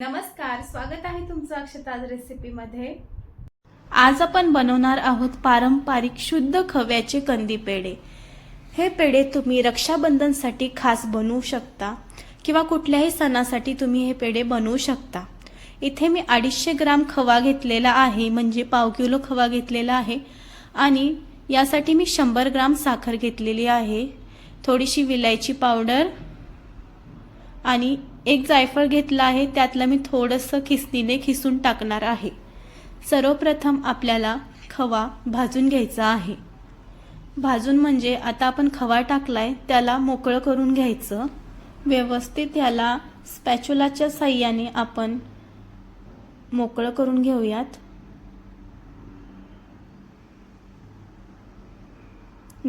नमस्कार स्वागत आहे तुमचं अक्षताज रेसिपीमध्ये आज आपण बनवणार आहोत पारंपरिक शुद्ध खव्याचे कंदी पेढे. हे पेढे तुम्ही रक्षाबंधनसाठी खास बनवू शकता किंवा कुठल्याही सणासाठी तुम्ही हे पेढे बनवू शकता. इथे मी अडीचशे ग्राम खवा घेतलेला आहे म्हणजे पाव किलो खवा घेतलेला आहे. आणि यासाठी मी शंभर ग्राम साखर घेतलेली आहे. थोडीशी विलायची पावडर आणि एक जायफळ घेतलं आहे त्यातलं मी थोडंसं खिसणीने खिसून टाकणार आहे. सर्वप्रथम आपल्याला खवा भाजून घ्यायचा आहे. भाजून म्हणजे आता आपण खवा टाकलाय त्याला मोकळं करून घ्यायचं. व्यवस्थित याला स्पॅच्युलाच्या साह्याने आपण मोकळं करून घेऊयात.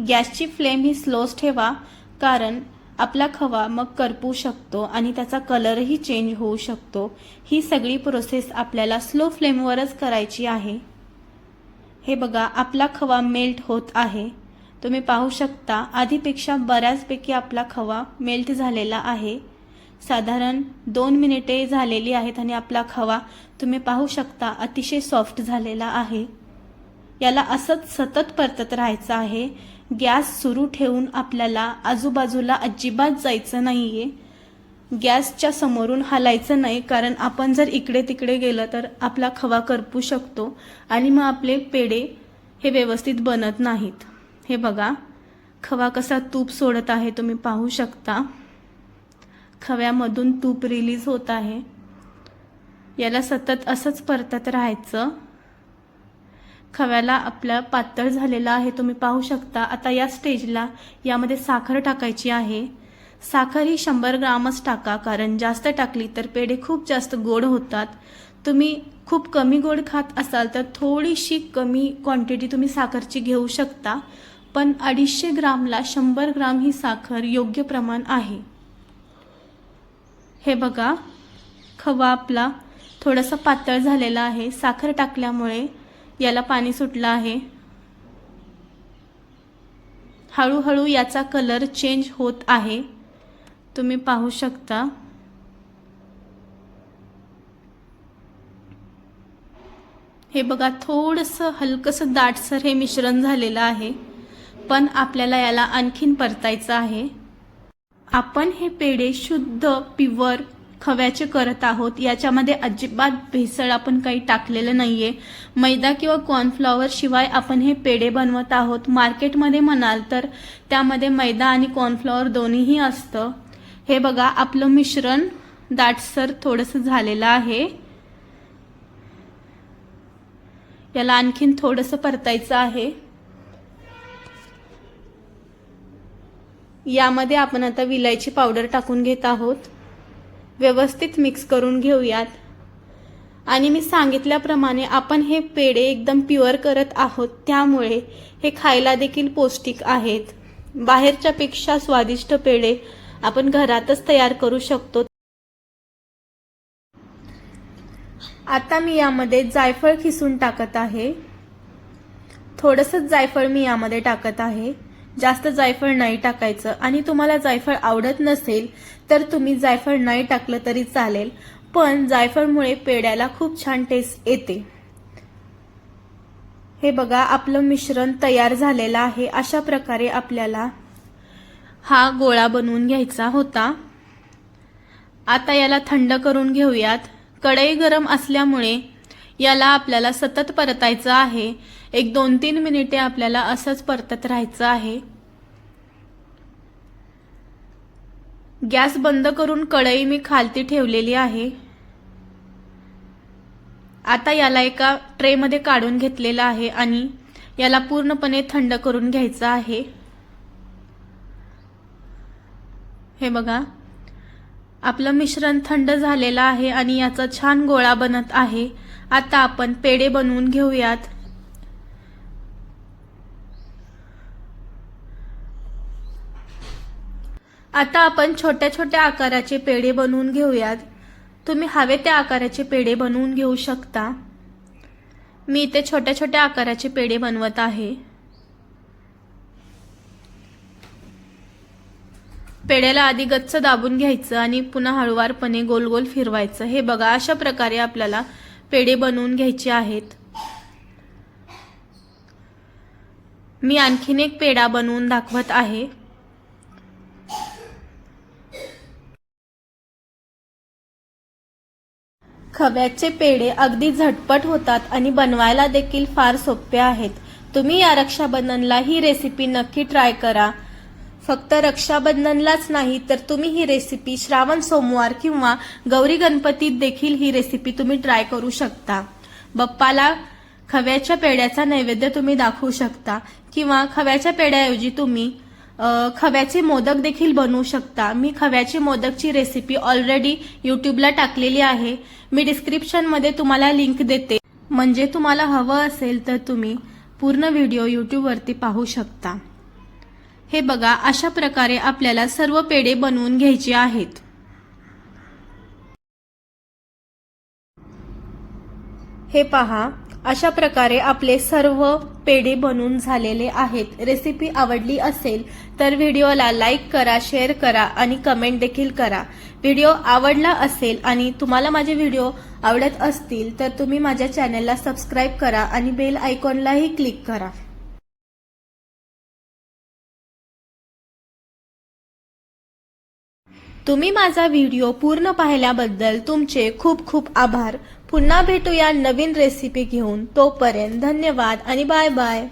गॅसची फ्लेम ही स्लोच ठेवा कारण आपला खवा मग करपू शकतो आणि त्याचा कलरही चेंज होऊ शकतो. ही सगळी प्रोसेस आपल्याला स्लो फ्लेमवरच करायची आहे. हे बघा आपला खवा मेल्ट होत आहे. तुम्ही पाहू शकता आधीपेक्षा बऱ्याचपैकी आपला खवा मेल्ट झालेला आहे. साधारण दोन मिनिटे झालेली आहेत आणि आपला खवा तुम्ही पाहू शकता अतिशय सॉफ्ट झालेला आहे. याला असंच सतत परतत राहायचं आहे. गॅस सुरू ठेवून आपल्याला आजूबाजूला अजिबात जायचं नाहीये. गॅसच्या समोरून हलायचं नाही कारण आपण जर इकडे तिकडे गेलं तर आपला खवा करपू शकतो आणि मग आपले पेढे हे व्यवस्थित बनत नाहीत. हे बघा खवा कसा तूप सोडत आहे तुम्ही पाहू शकता. खव्यामधून तूप रिलीज होत आहे. याला सतत असंच परतत राहायचं. खव्याला आपला पातळ झालेला आहे तुम्ही पाहू शकता. आता या स्टेजला यामध्ये साखर टाकायची आहे. साखर ही शंभर ग्रामच टाका कारण जास्त टाकली तर पेढे खूप जास्त गोड होतात. तुम्ही खूप कमी गोड खात असाल तर थोडीशी कमी क्वांटिटी तुम्ही साखरची घेऊ शकता. पण अडीचशे ग्रामला शंभर ग्राम ही साखर योग्य प्रमाण आहे. हे बघा खवा आपला थोडासा पातळ झालेला आहे. साखर टाकल्यामुळे याला पाणी सुटलं आहे. हळूहळू याचा कलर चेंज होत आहे. तुम्ही पाहू शकता. हे बघा थोडंसं हलकंसं दाटसर हे मिश्रण झालेलं आहे. पण आपल्याला याला आणखीन परतायचं आहे. आपण हे पेढे शुद्ध प्युअर खव्याचे करत आहोत. याच्यामध्ये अजिबात भेसळ आपण काही टाकलेलं नाहीये. मैदा किंवा कॉर्नफ्लॉवर शिवाय आपण हे पेढे बनवत आहोत. मार्केटमध्ये म्हणाल तर त्यामध्ये मैदा आणि कॉर्नफ्लॉवर दोन्हीही असतं. हे बघा आपलं मिश्रण दाटसर थोडंसं झालेलं आहे. याला आणखीन थोडंसं परतायचं आहे. यामध्ये आपण आता विलायची पावडर टाकून घेत आहोत. व्यवस्थित मिक्स करून घेऊयात. आणि मी सांगितल्याप्रमाणे आपण हे पेढे एकदम प्युअर करत आहोत. त्यामुळे हे खायला देखील पौष्टिक आहेत. बाहेरच्यापेक्षा स्वादिष्ट पेढे आपण घरातच तयार करू शकतो. आता मी यामध्ये जायफळ खिसून टाकत आहे. थोडंसंच जायफळ मी यामध्ये टाकत आहे. जास्त जायफळ नाही टाकायचं आणि तुम्हाला जायफळ आवडत नसेल तर तुम्ही जायफळ नाही टाकलं तरी चालेल पण जायफळमुळे पेड्याला खूप छान टेस्ट येते. हे बघा आपलं मिश्रण तयार झालेलं आहे. अशा प्रकारे आपल्याला हा गोळा बनवून घ्यायचा होता. आता याला थंड करून घेऊयात. कढई गरम असल्यामुळे याला आपल्याला सतत परतायचं आहे. एक दोन तीन मिनिटे आपल्याला असंच परतत राहायचं आहे. गॅस बंद करून कढई मी खालती ठेवलेली आहे. आता याला एका ट्रेमध्ये काढून घेतलेलं आहे आणि याला पूर्णपणे थंड करून घ्यायचं आहे. हे बघा. आपलं मिश्रण थंड झालेलं आहे आणि याचा छान गोळा बनत आहे. आता आपण पेढे बनवून घेऊयात. आता आपण छोट्या छोट्या आकाराचे पेढे बनवून घेऊयात. तुम्ही हवे त्या आकाराचे पेढे बनवून घेऊ शकता. मी इथे छोट्या छोट्या आकाराचे पेढे बनवत आहे. पेड्याला आधी गच्च दाबून घ्यायचं आणि पुन्हा हळुवारपणे गोल गोल फिरवायचं. हे बघा अशा प्रकारे आपल्याला पेढे बनवून घ्यायचे आहेत. मी आणखीन एक पेढा बनवून दाखवत आहे. खव्याचे पेढे अगदी झटपट होतात आणि बनवायला देखील फार सोपे आहेत. तुम्ही या रक्षाबंधनला ही रेसिपी नक्की ट्राय करा. फक्त रक्षाबंधनलाच नाही तर तुम्ही ही रेसिपी श्रावण सोमवार किंवा गौरी गणपतीत देखील ही रेसिपी तुम्ही ट्राय करू शकता. बप्पाला खव्याच्या पेढ्याचा नैवेद्य तुम्ही दाखवू शकता किंवा खव्याच्या पेढ्याऐवजी तुम्ही खव्याचे मोदक देखील बनवू शकता. मी खव्याचे मोदकची रेसिपी ऑलरेडी युट्यूबला टाकलेली आहे. मी डिस्क्रिप्शनमध्ये तुम्हाला लिंक देते. म्हणजे तुम्हाला हवं असेल तर तुम्ही पूर्ण व्हिडिओ युट्यूबवरती पाहू शकता. हे बघा अशा प्रकारे आपल्याला सर्व पेढे बनवून घ्यायचे आहेत. हे पहा अशा प्रकारे आपले सर्व पेढे बनून झालेले आहेत. रेसिपी आवडली असेल तर व्हिडिओला लाईक करा शेअर करा आणि कमेंट देखील करा. व्हिडिओ आवडला असेल आणि तुम्हाला माझे व्हिडिओ आवडत असतील तर तुम्ही माझ्या चॅनलला सबस्क्राईब करा आणि बेल आयकॉनलाही क्लिक करा. तुम्ही माझा व्हिडिओ पूर्ण पाहिल्याबद्दल तुमचे खूप खूप आभार. पुन्हा भेटूया नवीन रेसिपी घेऊन. तोपर्यंत धन्यवाद आणि बाय बाय